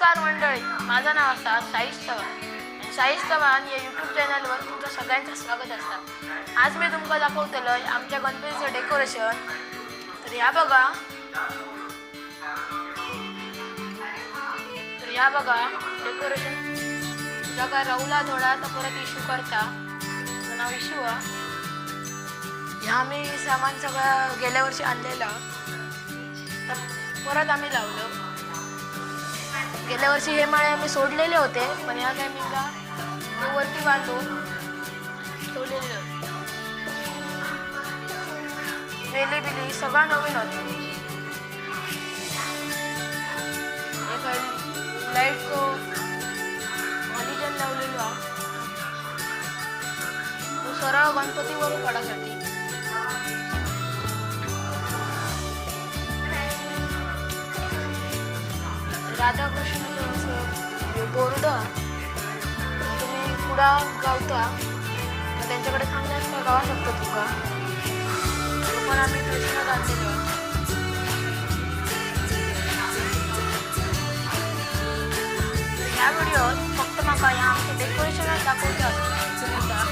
नमस्कार मंडळी माझं नाव असा साईश चव्हाण. साईश चव्हाण या यूट्यूब चॅनलवर तुमचं सगळ्यांचं स्वागत असतं. आज मी तुमका दाखवतलं आमच्या गणपतीचं डेकोरेशन तर या बघा. तर या बघा डेकोरेशन जगा रवला थोडा तर परत इशू करता. नाव इशू हा ह्या आम्ही सामान सगळं गेल्या वर्षी आणलेलं. तर परत आम्ही लावलं. गेल्या वर्षी हे माळे आम्ही सोडलेले होते पण ह्या टायमिंगला ते वरती बांधून ठेवलेले होते. वेली बिली सगळं नवीन होती. लाइट को ऑलिजन लावलेलो. तो सरळ गणपतीवरून काढासाठी राधाकृष्णाचं असं बोर्ड तुम्ही कुडा गावता तर त्यांच्याकडे सांगण्यास का गावा शकतो तुका तो पण आम्ही कृष्ण घातलेलो ह्या व्हिडिओत फक्त म्हाका ह्या आमच्या डेकोरेशनच दाखवते असता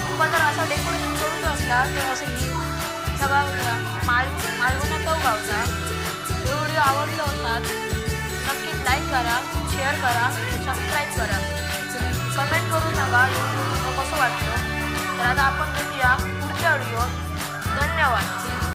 तुका जर असं डेकोरेशन करूचं असला तर असं ही सगळा माल मालवण तो गावचा हे व्हिडिओ आवडले होतात नक्कीच लाईक करा शेअर करा सबस्क्राईब करा. कमेंट करून सांगा कसं वाटलं. तर आता आपण भेटूया पुढच्या व्हिडिओ धन्यवाद.